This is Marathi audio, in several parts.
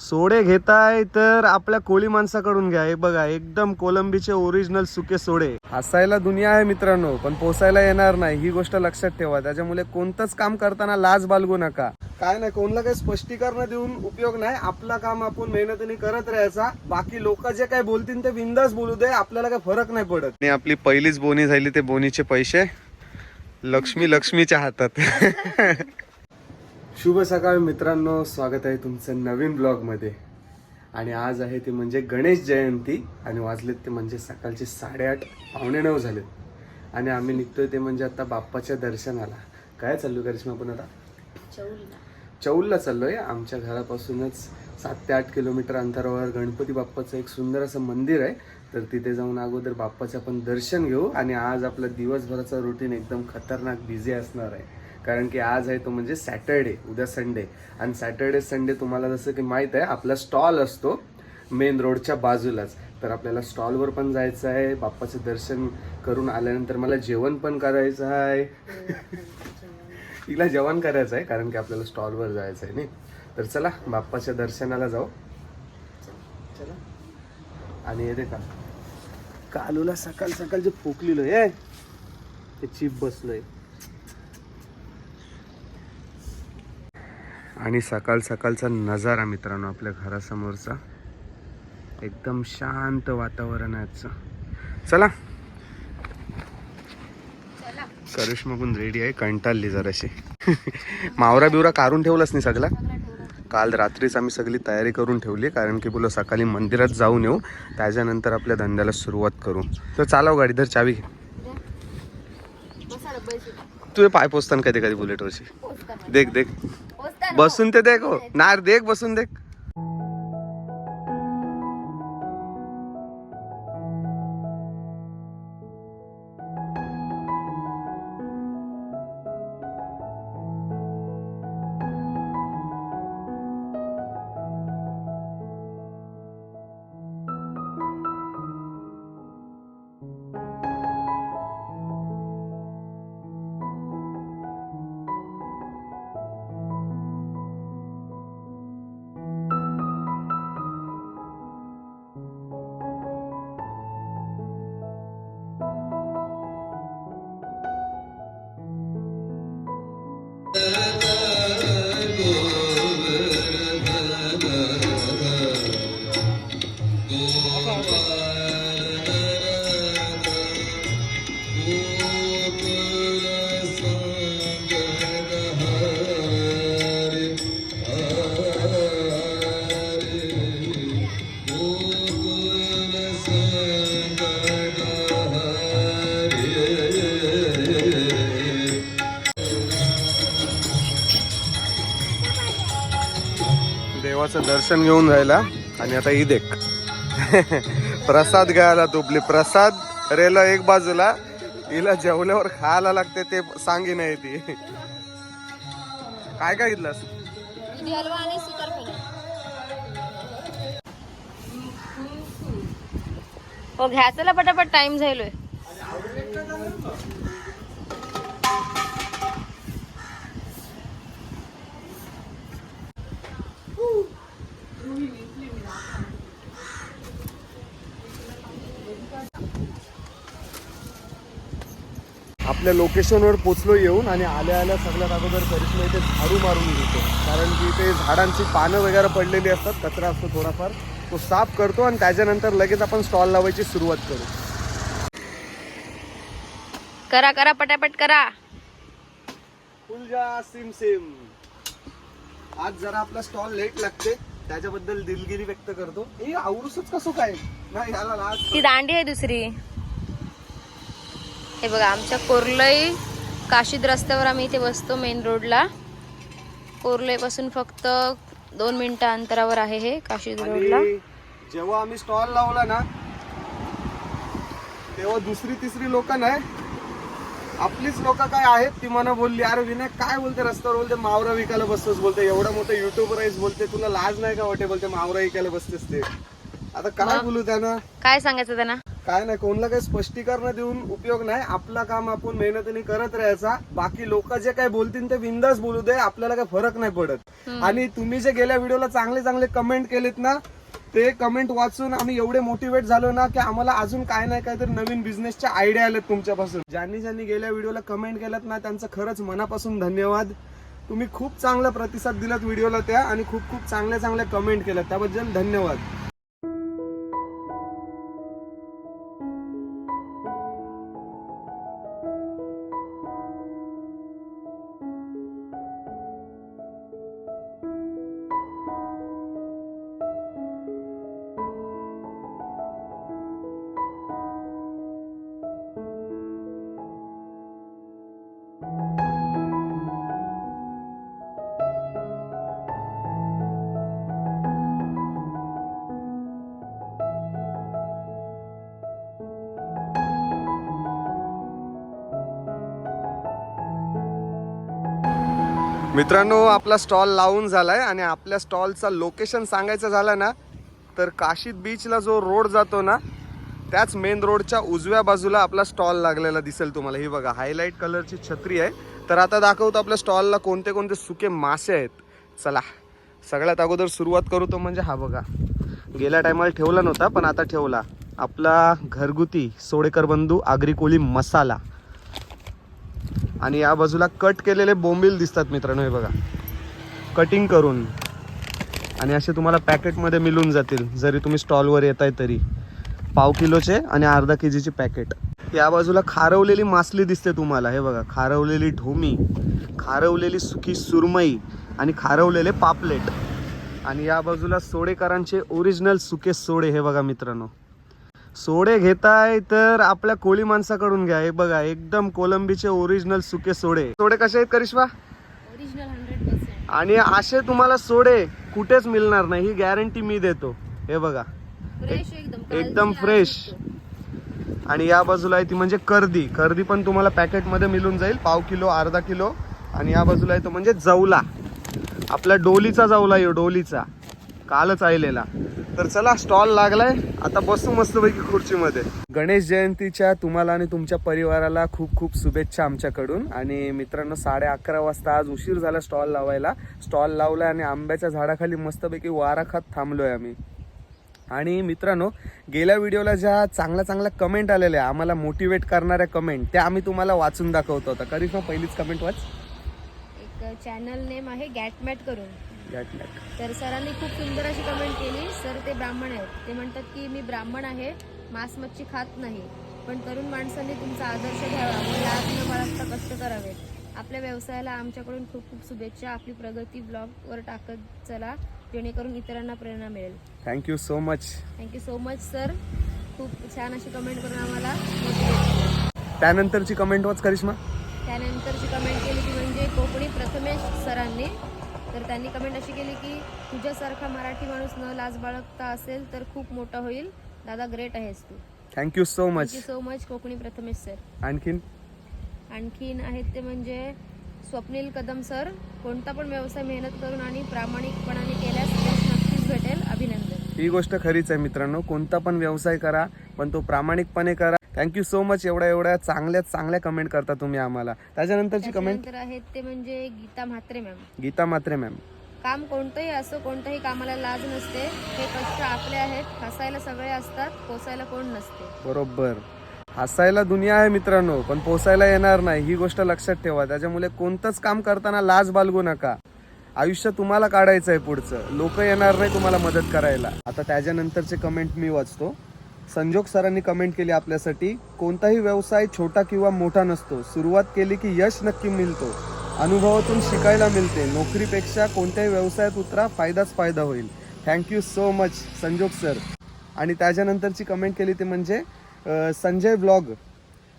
सोडे घेताय तर आपल्या कोळी माणसाकडून घ्या. हे बघा एकदम कोलंबीचे ओरिजिनल सुके सोडे. हसायला दुनिया आहे मित्रांनो पण पोसायला येणार नाही ही गोष्ट लक्षात ठेवा. त्याच्यामुळे कोणतंच काम करताना लाज बालगू नका. काय नाही कोणाला काही स्पष्टीकरण देऊन उपयोग नाही. आपला काम आपण मेहनतीने करत राहायचा. बाकी लोक जे काय बोलतील ते बिंदास बोलू दे आपल्याला काही फरक नाही पडत. आणि आपली पहिलीच बोनी झाली ते बोनीचे पैसे. लक्ष्मी लक्ष्मीच्या हातात. शुभ सकाळ मित्रांनो स्वागत आहे तुमचं नवीन ब्लॉगमध्ये. आणि आज आहे ते म्हणजे गणेश जयंती आणि वाजलेत ते म्हणजे सकाळचे साडेआठ पावणे नऊ झालेत. आणि आम्ही निघतोय ते म्हणजे आता बाप्पाच्या दर्शनाला. काय चाललो करिश्मा आपण आता? चौलला. चाललोय. आमच्या घरापासूनच सात ते आठ किलोमीटर अंतरावर गणपती बाप्पाचं एक सुंदर असं मंदिर आहे. तर तिथे जाऊन अगोदर बाप्पाचं आपण दर्शन घेऊ. आणि आज आपलं दिवसभराचं रुटीन एकदम खतरनाक बिझी असणार आहे. कारण की आज आहे तो म्हणजे सॅटर्डे उद्या संडे. आणि सॅटर्डे संडे तुम्हाला जसं की माहीत आहे आपला स्टॉल असतो मेन रोडच्या बाजूलाच. तर आपल्याला स्टॉलवर पण जायचं आहे बाप्पाचं दर्शन करून आल्यानंतर मला जेवण पण करायचं आहे. तिला जेवण करायचं आहे कारण की आपल्याला स्टॉलवर जायचं आहे नाही? तर चला बाप्पाच्या दर्शनाला जाऊ. चला. आणि येते का? कालूला सकाळ सकाळ जे फोकलेलं आहे ते चिप बसलंय. आणि सकाळ सकाळचा नजारा मित्रांनो आपल्या घरासमोरचा. एकदम शांत वातावरण आहे आजचं. चला. करिश्मा पण रेडी आहे कंटाळली जराशी. मावरा बिवरा काढून ठेवलाच नाही सगळा? काल रात्रीच आम्ही सगळी तयारी करून ठेवली कारण की बोलो सकाळी मंदिरात जाऊन येऊ त्याच्यानंतर आपल्या धंद्याला सुरुवात करू. तर चालव गाडी धर चावी घे. तुझे पाय पोचताना कधी कधी बुलेटवरची देख देख. बसून ते देख. नार देख बसून देख. दर्शन घेऊन जायला आणि आता ईद एक. प्रसाद घ्यायला तुपली प्रसाद रेला एक बाजूला. हिला जेवल्यावर खायला लागते ते सांगी नाही ती. काय काय घेतलं हो घ्यायचं पटापट टाइम झालोय. आपल्या लोकेशनवर पोचलो येऊन आणि आल्या आल्या सगळ्यात अगोदर करिश्मा इथे झाडू मारून घेतो कारण की इथे झाडांची पानं वगैरे पडलेली असतात कचरा असतो थोडाफार. तो साफ करतो आणि त्याच्यानंतर लगेच आपण स्टॉल लावायची सुरुवात करू. करा करा पटापट करा. फुलजा सिम सिम आज जरा आपला स्टॉल लेट लागते. त्याच्याबद्दल दिलगिरी व्यक्त करतो. हे आवरूसच कसं काय? नाही याला ती दांडी आहे दुसरी. हे बघा आमच्या कोरलई काशीद रस्त्यावर आम्ही इथे बसतो मेन रोडला कोरलई पासून फक्त दोन मिनिटं अंतरावर आहे हे काशीद रोडला जेव्हा आम्ही स्टॉल लावला ना तेव्हा दुसरी तिसरी लोक नाही. आपलीच लोक काय आहेत ती मला बोलली अरे विनायक काय बोलते रस्त्यावर? बोलते मावरा विकायला बसतोस बोलते एवढा मोठा युट्यूबर आहेस बोलते तुला लाज नाही का वाटे बोलते मावरा विकायला बसतेस ते. आता काय? बोलू त्यांना? काय सांगायचं त्यांना? काय नाही कोणाला काही स्पष्टीकरण देऊन उपयोग नाही. आपला काम आपण मेहनतीने करत राहायचा. बाकी लोक जे काय बोलतील ते बिंदास बोलू दे आपल्याला काही फरक नाही पडत. आणि तुम्ही जे गेल्या व्हिडिओला चांगले चांगले कमेंट केलेत ना ते कमेंट वाचून आम्ही एवढे मोटिवेट झालो ना की आम्हाला अजून काय नाही काहीतरी नवीन बिझनेसच्या आयडिया आलेत तुमच्यापासून. ज्यांनी ज्यांनी गेल्या व्हिडिओला कमेंट केल्यात ना त्यांचं खरंच मनापासून धन्यवाद. तुम्ही खूप चांगला प्रतिसाद दिलात व्हिडिओला त्या आणि खूप खूप चांगल्या चांगल्या कमेंट केल्यात. त्याबद्दल धन्यवाद. मित्रांनो आपला स्टॉल लावून झाला आहे आणि आपल्या स्टॉलचा लोकेशन सांगायचं झालं ना तर काशीद बीचला जो रोड जातो ना त्याच मेन रोडच्या उजव्या बाजूला आपला स्टॉल लागलेला दिसेल तुम्हाला. ही बघा हायलाईट कलरची छत्री आहे. तर आता दाखवतो आपल्या स्टॉलला कोणते कोणते सुके मासे आहेत. चला सगळ्यात अगोदर सुरुवात करू तो म्हणजे हा बघा. गेल्या टायमाला ठेवला नव्हता पण आता ठेवला. आपला घरगुती सोडेकर बंधू आगरी कोळी मसाला. आणि या बाजूला कट केलेले बोंबील दिसतात मित्रांनो हे बघा. कटिंग करून. आणि असे तुम्हाला पॅकेटमध्ये मिळून जातील जरी तुम्ही स्टॉलवर येत आहे तरी. पाव किलोचे आणि अर्धा के जीचे पॅकेट. या बाजूला खारवलेली मासली दिसते तुम्हाला हे बघा. खारवलेली ढोमी खारवलेली सुकी सुरमई आणि खारवलेले पापलेट. आणि या बाजूला सोडेकरांचे ओरिजिनल सुके सोडे हे बघा मित्रांनो. सोडे घेताय तर आपल्या कोळी माणसाकडून घ्या. हे बघा एकदम कोलंबीचे ओरिजिनल सुके सोडे. सोडे कसे आहेत करिश्मा? आणि असे तुम्हाला सोडे कुठेच मिळणार नाही. ही गॅरंटी मी देतो. हे बघा. एकदम फ्रेश आणि या बाजूला आहे ती म्हणजे कर्दी. कर्दी पण तुम्हाला पॅकेटमध्ये मिळून जाईल. पाव किलो अर्धा किलो. आणि या बाजूला आहे तो म्हणजे जवला. आपला डोलीचा जवला यो डोलीचा. कालच आलेला. तर चला स्टॉल लागलाय. आता बसू मस्तपैकी खुर्चीमध्ये. गणेश जयंतीच्या तुम्हाला आणि तुमच्या परिवाराला खूप खूप शुभेच्छा आमच्याकडून. आणि मित्रांनो साडे अकरा वाजता आज उशीर झाला स्टॉल लावायला. स्टॉल लावलाय आणि आंब्याच्या झाडाखाली मस्तपैकी वारा खात थांबलोय आम्ही. आणि मित्रांनो गेल्या व्हिडिओला ज्या चांगल्या चांगल्या कमेंट आलेल्या आम्हाला मोटिवेट करणाऱ्या कमेंट त्या आम्ही तुम्हाला वाचून दाखवतो. आता करिश्मा पहिलीच कमेंट वाच. एक चॅनल नेम आहे गॅटमॅट करून. तर सरांनी खूप सुंदर अशी कमेंट केली. सर ते ब्राह्मण आहेत. ते म्हणतात की मी ब्राह्मण आहे. मांस मच्छी खात नाही. पण तरुण माणसांनी तुमचा आदर्श घ्यावा. व बाळगता कष्ट करावे. आपल्या व्यवसायाला आमच्याकडून खूप खूप शुभेच्छा. आपली प्रगती ब्लॉगवर टाकत चला. जेणेकरून इतरांना प्रेरणा मिळेल. Thank you so much thank you so much sir खूप छान अशी कमेंट करून आम्हाला. त्यानंतरची कमेंट वाच करिश्मा. त्यानंतरची कमेंट केली ती म्हणजे कोकणी प्रथमेश सरांनी. तर त्यांनी कमेंट अशी केली की तुझ्यासारखा मराठी माणूस न लाज बाळगता असेल तर खूप मोठा होईल. दादा ग्रेट आहेस तू. Thank you so much thank you so much Kokani Prathamesh sir आणखीन? आणखीन आहेत ते म्हणजे स्वप्नील कदम सर कोणता पण व्यवसाय मेहनत करून आणि प्रामाणिकपणाने केल्यास नक्कीच भेटेल. अभिनंदन. ही गोष्ट खरीच आहे मित्रांनो. कोणता पण व्यवसाय करा पण तो प्रामाणिकपणे करा. थँक्यू सो मच एवढ्या एवढ्या चांगल्या चांगल्या कमेंट करता तुम्ही आम्हाला. त्याच्यानंतरची कमेंट त्याच्यानंतर आहेत ते म्हणजे गीता म्हात्रे मॅम गीता मात्रे मॅम काम कोणतंही असो कोणत्याही कामाला लाज नसते. हे कष्ट आपले आहेत. हसायला सगळे असतात पोसायला कोण नसते. बरोबर. हसायला दुनिया आहे मित्रांनो पण पोसायला येणार नाही. ही गोष्ट लक्षात ठेवा. त्याच्यामुळे कोणतंच काम करताना लाज बाळगू नका. आयुष्य तुम्हाला काढायचं आहे पुढचं. लोक येणार नाही तुम्हाला मदत करायला. आता त्याच्यानंतरचे कमेंट मी वाचतो. संजोग सरांनी कमेंट केली आपल्यासाठी कोणताही व्यवसाय छोटा किंवा मोठा नसतो. सुरुवात केली की यश नक्की मिळतो. अनुभवातून शिकायला मिळते. नोकरीपेक्षा कोणत्याही व्यवसायात उतरा फायदाच फायदा होईल. Thank you so much Sanjog sir. आणि त्याच्यानंतरची कमेंट केली ते म्हणजे संजय ब्लॉग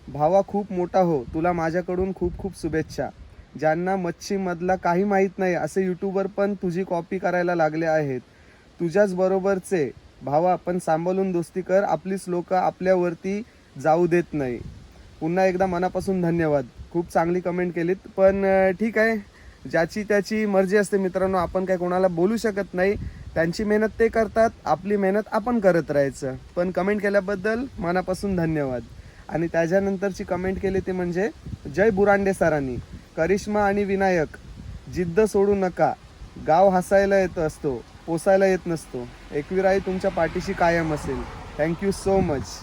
भावा खूप मोठा हो. तुला माझ्याकडून खूप खूप शुभेच्छा. ज्यांना मच्छीमधला काही माहीत नाही असे यूट्यूबर पण तुझी कॉपी करायला लागले आहेत. तुझ्याच बरोबरचे भावा पण सांभाळून दोस्ती कर. आपलीच लोक आपल्यावरती जाऊ देत नाही. पुन्हा एकदा मनापासून धन्यवाद. खूप चांगली कमेंट केलीत. पण ठीक आहे. ज्याची त्याची मर्जी असते मित्रांनो आपण काय कोणाला बोलू शकत नाही. त्यांची मेहनत ते करतात. आपली मेहनत आपण करत राहायचं. पण कमेंट केल्याबद्दल मनापासून धन्यवाद. आणि त्याच्यानंतरची कमेंट केली ती म्हणजे जय बुरांडे सरांनी. करिश्मा आणि विनायक जिद्द सोडू नका. गाव हसायला येत असतो. पोसायला येत नसतो. एकविराई तुमच्या पाठीशी कायम असेल. थँक्यू सो मच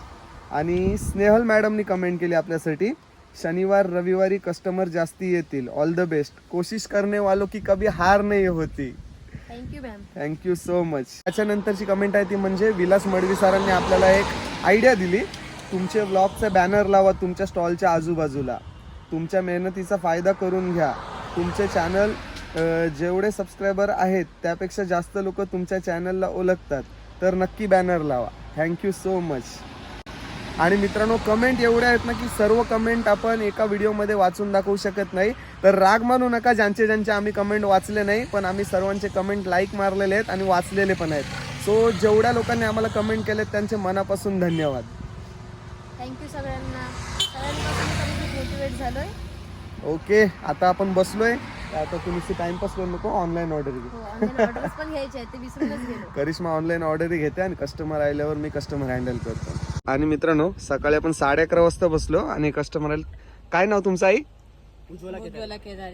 आणि स्नेहल मॅडमनी कमेंट केली आपल्यासाठी. शनिवार रविवारी कस्टमर जास्ती येतील. ऑल द बेस्ट कोशिश करने वालो की कभी हार नाही होती. Thank you ma'am thank you so much त्याच्यानंतरची कमेंट आहे ती म्हणजे विलास मडवी सरांनी आपल्याला एक आयडिया दिली. तुमचे ब्लॉगचे बॅनर लावा तुमच्या स्टॉलच्या आजूबाजूला. तुमच्या मेहनतीचा फायदा करून घ्या. तुमचे चॅनल जेवढे सबस्क्रायबर आहेत त्यापेक्षा जास्त लोक तुमच्या चॅनलला ओळखतात. तर नक्की बॅनर लावा. थँक्यू सो मच आणि मित्रांनो कमेंट एवढ्या आहेत ना की सर्व कमेंट आपण एका व्हिडिओमध्ये वाचून दाखवू शकत नाही. तर राग मानू नका ज्यांचे ज्यांचे आम्ही कमेंट वाचले नाही पण आम्ही सर्वांचे कमेंट लाईक मारलेले आहेत आणि वाचलेले पण आहेत. सो जेवढ्या लोकांनी आम्हाला कमेंट केलेत त्यांचे मनापासून धन्यवाद. थँक्यू सगळ्यांना. सगळ्यांपासून मी मोटिवेट झालोय. ओके आता आपण बसलोय. आता तुम्ही टाइमपास करू नको ऑनलाईन ऑर्डर घे. हो ऑनलाईन ऑर्डर्स पण घ्यायचे आहेत ते विसरूनच गेलो. करिश्मा ऑनलाईन ऑर्डर घेते आणि कस्टमर आल्यावर मी कस्टमर हँडल करतो. आणि मित्रांनो सकाळी आपण साडे अकरा वाजता बसलो आणि कस्टमर काय नाव तुमचं आई?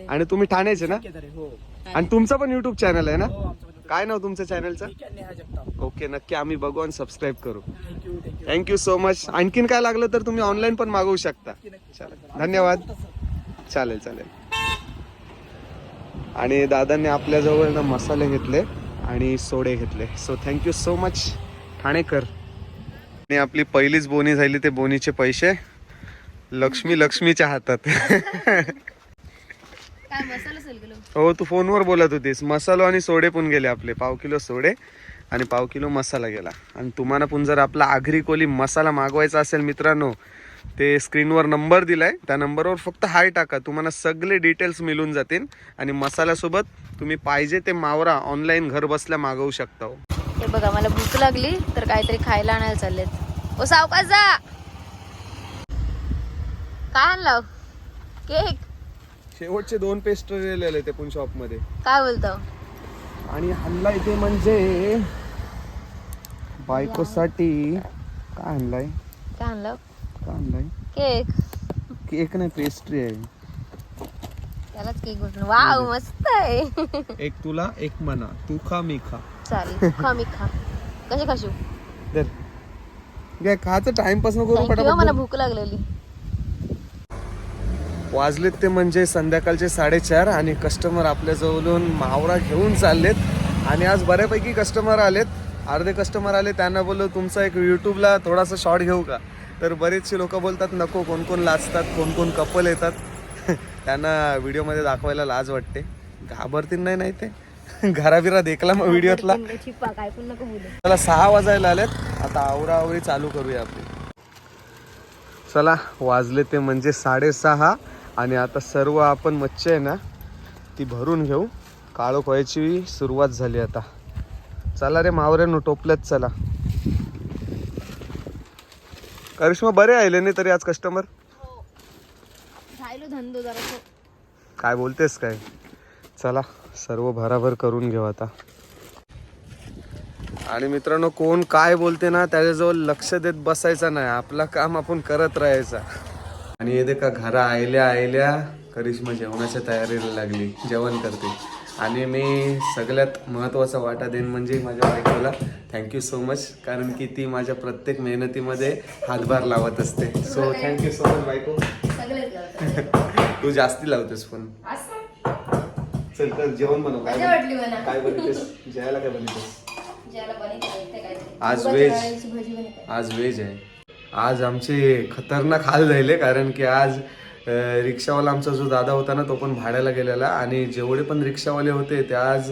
आणि तुम्ही ठाण्याचे ना? केदारे हो. आणि तुमचं पण युट्यूब चॅनल आहे ना? हो काय नाव तुमच्या चॅनलचं ओके नक्की आम्ही बघू आणि सबस्क्राईब करू. थँक्यू सो मच आणखीन काय लागलं तर तुम्ही ऑनलाईन पण मागवू शकता. धन्यवाद. चालेल चालेल. आणि दादांनी आपल्याजवळ ना मसाले घेतले आणि सोडे घेतले. So thank you so much Thanekar. आणि आपली पहिलीच बोनी झाली ते बोनीचे पैसे. लक्ष्मी लक्ष्मीच्या हातात. हो तू फोनवर बोलत होतीस. मसालो आणि सोडे पण गेले आपले. पाव किलो सोडे आणि पाव किलो मसाला गेला. आणि तुम्हाला पण जर आपला आगरी कोली मसाला मागवायचा असेल मित्रांनो ते स्क्रीनवर नंबर दिलाय. त्या नंबरवर फक्त हाय टाका. तुम्हाला सगळे डिटेल्स मिळून जातील. आणि मसाल्यासोबत तुम्ही पाहिजे ते मावरा ऑनलाईन घर बसल्या मागवू शकता हो. हे बघा मला भूक लागली तर काहीतरी खायला आणायला चाललेत. ओ सावकाश जा! काय आणलं? केक? शेवटचे दोन पेस्ट लिहिलेले ते पण शॉपमध्ये काय बोलतो? आणि हल्ला इथे म्हणजे बायकोसाठी काय आणलाय काय आणलं आणलाय. केक. केक नाही पेस्ट्री आहे. त्यालाच केक म्हटलं वाव मस्त आहे. एक तुला एक मना. तू खा मी खा. चालेल. तू खा मी खा. कसे खाशू दर घ्या खायचं टाइमपास नको करू थँक्यू मला भूक लागलेली. वाजलेत ते म्हणजे संध्याकाळचे साडेचार आणि कस्टमर आपल्या जवळून मावरा घेऊन चाललेत. आणि आज बऱ्यापैकी कस्टमर आलेत. अर्धे कस्टमर आले त्यांना बोललो तुमचा एक यूट्यूबला थोडासा शॉर्ट घेऊ का? तर बरेचसे लोक बोलतात नको कोण कोण लाजतात कोण कोण कपल येतात. त्यांना व्हिडिओमध्ये दाखवायला लाज वाटते. घाबरतील नाही नाही ते. घराबिरा देखला मग व्हिडिओतला. चला सहा वाजायला आलेत. आता आवराआवरी चालू करूया आपली. चला वाजले ते म्हणजे साडेसहा आणि आता सर्व आपण मच्छी आहे ना ती भरून घेऊ. काळो व्हायची सुरुवात झाली आता. चला रे मावऱ्यानो टोपल्यात चला. करिश्मा बरे आले नाही तरी आज कस्टमर राहिलो धंदो जरा काय बोलतेस काय? चला सर्व भराभर करून घेऊ आता. आणि मित्रांनो कोण काय बोलते ना त्याच्याजवळ लक्ष देत बसायचं नाही. आपलं काम आपण करत राहायचं. आणि हे का घरा आयल्या आयल्या करिश्मा जेवणाच्या तयारीला लागली. जेवण करते. आणि मी सगळ्यात महत्त्वाचा वाटा देईन म्हणजे माझ्या बायकोला. थँक्यू सो मच कारण की ती माझ्या प्रत्येक मेहनतीमध्ये हातभार लावत असते. सो थँक्यू सो मच बायको. तू जास्ती लावतेस पण. चल तर जेवण बनव. काय काय बनवतेस? जेवायला काय बनवतेस? काहीतरी आज बनवते. आज व्हेज आहे. आज आमचे खतरनाक हाल झाले कारण की आज रिक्षावाला आमचा जो दादा होता ना तो पण भाड्याला गेलेला आणि जेवढे पण रिक्षावाले होते ते आज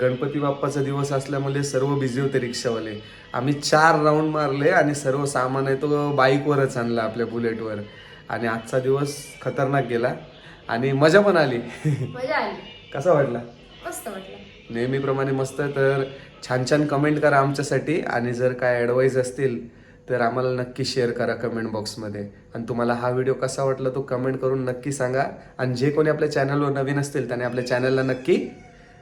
गणपती बाप्पाचा दिवस असल्यामुळे सर्व बिझी होते रिक्षावाले. आम्ही चार राऊंड मारले आणि सर्व सामान आहे तो बाईकवरच आणला आपल्या बुलेटवर आणि आजचा दिवस खतरनाक गेला आणि मजा पण आली. कसा वाटला? मस्त वाटलं. नेहमीप्रमाणे मस्त तर छान छान कमेंट करा आमच्यासाठी आणि जर काय ॲडवाईज असतील तर आम्हाला नक्की शेअर करा कमेंट बॉक्समध्ये आणि तुम्हाला हा व्हिडिओ कसा वाटला तो कमेंट करून नक्की सांगा. आणि जे कोणी आपल्या चॅनलवर नवीन असतील त्याने आपल्या चॅनलला नक्की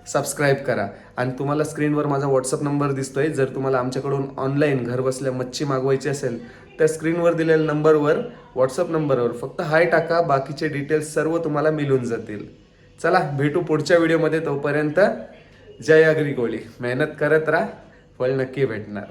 सबस्क्राईब करा. आणि तुम्हाला स्क्रीनवर माझा व्हॉट्सअप नंबर दिसतोय. जर तुम्हाला आमच्याकडून ऑनलाईन घरबसल्या मच्छी मागवायची असेल त्या स्क्रीनवर दिलेल्या नंबरवर व्हॉट्सअप नंबरवर फक्त हाय टाका. बाकीचे डिटेल्स सर्व तुम्हाला मिळून जातील. चला भेटू पुढच्या व्हिडिओमध्ये तोपर्यंत जय अग्रिकोळी मेहनत करत राहा. फळ नक्की भेटणार.